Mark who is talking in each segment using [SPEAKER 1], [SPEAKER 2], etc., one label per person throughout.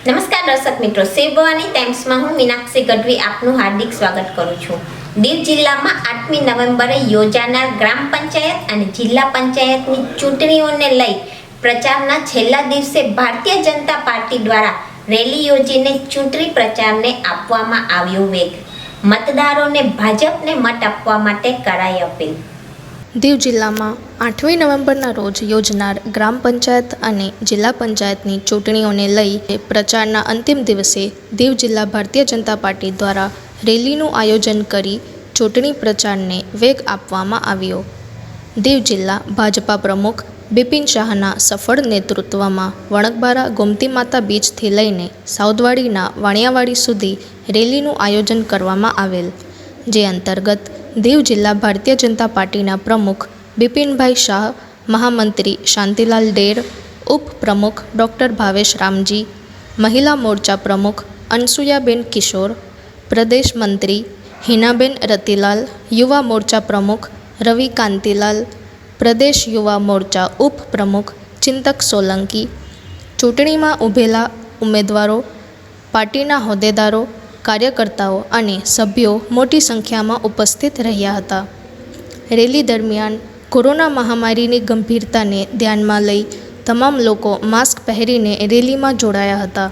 [SPEAKER 1] નમસ્કાર દર્શક મિત્રો, સેવ ટાઈમ્સમાં હું મીનાક્ષી ગઢવી આપનું હાર્દિક સ્વાગત કરું છું. દીવ જિલ્લામાં આઠમી નવેમ્બરે યોજાનાર ગ્રામ પંચાયત અને જિલ્લા પંચાયતની ચૂંટણીઓને લઈ પ્રચારના છેલ્લા દિવસે ભારતીય જનતા પાર્ટી દ્વારા રેલી યોજીને ચૂંટણી પ્રચારને આપવામાં આવ્યો વેગ. મતદારોને ભાજપને મત આપવા માટે કરાઈ અપીલ.
[SPEAKER 2] દીવ જિલ્લામાં આઠમી નવેમ્બરના રોજ યોજનાર ગ્રામ પંચાયત અને જિલ્લા પંચાયતની ચૂંટણીઓને લઈ પ્રચારના અંતિમ દિવસે દીવ જિલ્લા ભારતીય જનતા પાર્ટી દ્વારા રેલીનું આયોજન કરી ચૂંટણી પ્રચારને વેગ આપવામાં આવ્યો. દીવ જિલ્લા ભાજપા પ્રમુખ બિપિન શાહના સફળ નેતૃત્વમાં વણકબારા ગોમતી માતા બીચથી લઈને સાઉદવાડીના વાણિયાવાડી સુધી રેલીનું આયોજન કરવામાં આવેલ, જે અંતર્ગત દીવ જિલ્લા ભારતીય જનતા પાર્ટીના પ્રમુખ બિપિનભાઈ શાહ, મહામંત્રી શાંતિલાલ ડેર, ઉપપ્રમુખ ડૉક્ટર ભાવેશ રામજી, મહિલા મોરચા પ્રમુખ અનસુયાબેન કિશોર, પ્રદેશ મંત્રી હિનાબેન રતિલાલ, યુવા મોરચા પ્રમુખ રવિ કાંતિલાલ, પ્રદેશ યુવા મોરચા ઉપપ્રમુખ ચિંતક સોલંકી, ચૂંટણીમાં ઊભેલા ઉમેદવારો, પાર્ટીના હોદ્દેદારો કાર્યકર્તાઓ અને સભ્યો મોટી સંખ્યામાં ઉપસ્થિત રહ્યા હતા. રેલી દરમિયાન કોરોના મહામારીની ગંભીરતાને ધ્યાનમાં લઈ તમામ લોકો માસ્ક પહેરીને રેલીમાં જોડાયા હતા.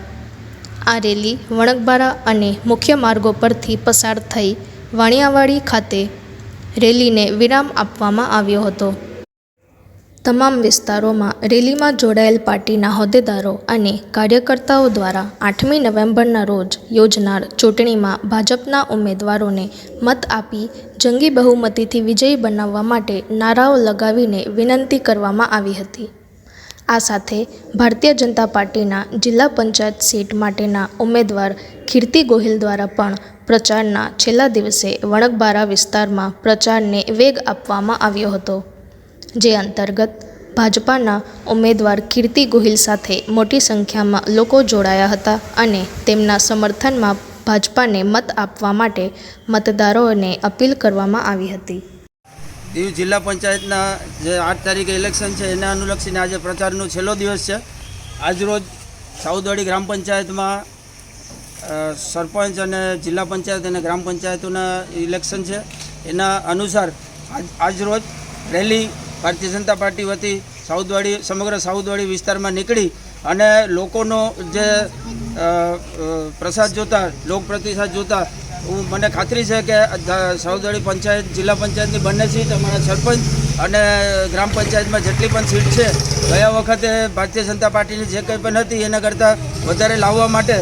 [SPEAKER 2] આ રેલી વણકબારા અને મુખ્ય માર્ગો પરથી પસાર થઈ વાણિયાવાડી ખાતે રેલીને વિરામ આપવામાં આવ્યો હતો. તમામ વિસ્તારોમાં રેલીમાં જોડાયેલ પાર્ટીના હોદ્દેદારો અને કાર્યકર્તાઓ દ્વારા આઠમી નવેમ્બરના રોજ યોજનાર ચૂંટણીમાં ભાજપના ઉમેદવારોને મત આપી જંગી બહુમતીથી વિજયી બનાવવા માટે નારાઓ લગાવીને વિનંતી કરવામાં આવી હતી. આ સાથે ભારતીય જનતા પાર્ટીના જિલ્લા પંચાયત સીટ માટેના ઉમેદવાર કીર્તિ ગોહિલ દ્વારા પણ પ્રચારના છેલ્લા દિવસે વણકબારા વિસ્તારમાં પ્રચારને વેગ આપવામાં આવ્યો હતો. જે અંતર્ગત ભાજપાના ઉમેદવાર કીર્તિ ગોહિલ સાથે મોટી સંખ્યામાં લોકો જોડાયા હતા અને તેમના સમર્થનમાં ભાજપાને મત આપવા માટે મતદારોને અપીલ કરવામાં આવી હતી.
[SPEAKER 3] દીવ જિલ્લા પંચાયતના જે આઠ તારીખે ઇલેક્શન છે, એને અનુલક્ષીને આજે પ્રચારનો છેલ્લો દિવસ છે. આજરોજ સાઉદવાડી ગ્રામ પંચાયતમાં સરપંચ અને જિલ્લા પંચાયત અને ગ્રામ પંચાયતોના ઇલેક્શન છે. એના અનુસાર આજ આજરોજ રેલી ભારતીય જનતા પાર્ટી વતી સાઉદવાડી, સમગ્ર સાઉદવાડી વિસ્તારમાં નીકળી અને લોકોનો જે પ્રસાદ જોતા, લોક પ્રતિસાદ જોતા, હું, મને ખાતરી છે કે સાઉદવાડી પંચાયત, જિલ્લા પંચાયતની બંને સીટ અમારા સરપંચ અને ગ્રામ પંચાયતમાં જેટલી પણ સીટ છે, ગયા વખતે ભારતીય જનતા પાર્ટીની જે કંઈ પણ હતી એના કરતાં વધારે લાવવા માટે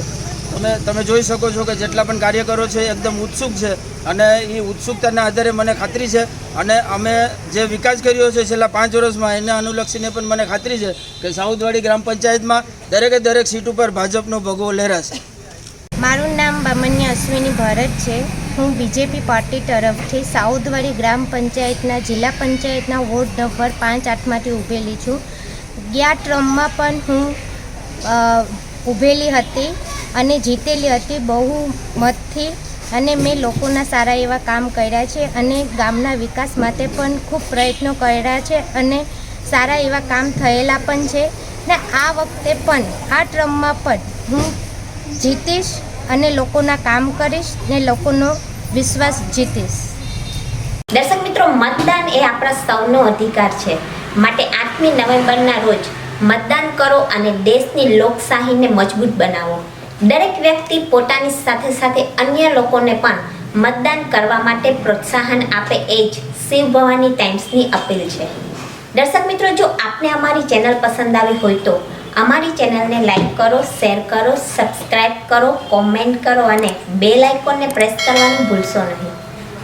[SPEAKER 3] તમે તમે જોઈ શકો છો કે જેટલા પણ કાર્યકરો છે એકદમ ઉત્સુક છે અને એ ઉત્સુકતાના આધારે મને ખાતરી છે અને અમે જે વિકાસ કર્યો છે છેલ્લા પાંચ વર્ષમાં એને અનુલક્ષીને પણ મને ખાતરી છે કે સાઉથવાડી ગ્રામ પંચાયતમાં દરેકે દરેક સીટ ઉપર ભાજપનો ભગવો લહેરાશે.
[SPEAKER 4] મારું નામ બામન્ય અશ્વિની ભરત છે. હું બીજેપી પાર્ટી તરફથી સાઉદવાડી ગ્રામ પંચાયતના, જિલ્લા પંચાયતના વોર્ડ નંબર પાંચ આઠમાંથી ઊભેલી છું. ગયા ટ્રમમાં પણ હું ઊભેલી હતી. અને જીતેલી હતી બહુ મતથી અને મેં લોકોના સારા એવા કામ કર્યા છે અને ગામના વિકાસ માટે પણ ખૂબ પ્રયત્નો કર્યા છે અને સારા એવા કામ થયેલા પણ છે. ને આ વખતે પણ આ ટ્રમમાં પણ હું જીતીશ અને લોકોના કામ કરીશ ને લોકોનો વિશ્વાસ જીતીશ.
[SPEAKER 1] દર્શક મિત્રો, મતદાન એ આપણા સૌનો અધિકાર છે. માટે આઠમી નવેમ્બરના રોજ મતદાન કરો અને દેશની લોકશાહીને મજબૂત બનાવો. દરેક વ્યક્તિ પોતાની સાથે સાથે અન્ય લોકોને પણ મતદાન કરવા માટે પ્રોત્સાહન આપે એ જ શિવ ભવાની ટાઈમ્સની અપીલ છે. દર્શક મિત્રો, જો આપને અમારી ચેનલ પસંદ આવી હોય તો અમારી ચેનલને લાઈક કરો, શેર કરો સબસ્ક્રાઈબ કરો, કોમેન્ટ કરો અને બેલ આઇકોનને પ્રેસ કરવાનું ભૂલશો નહીં.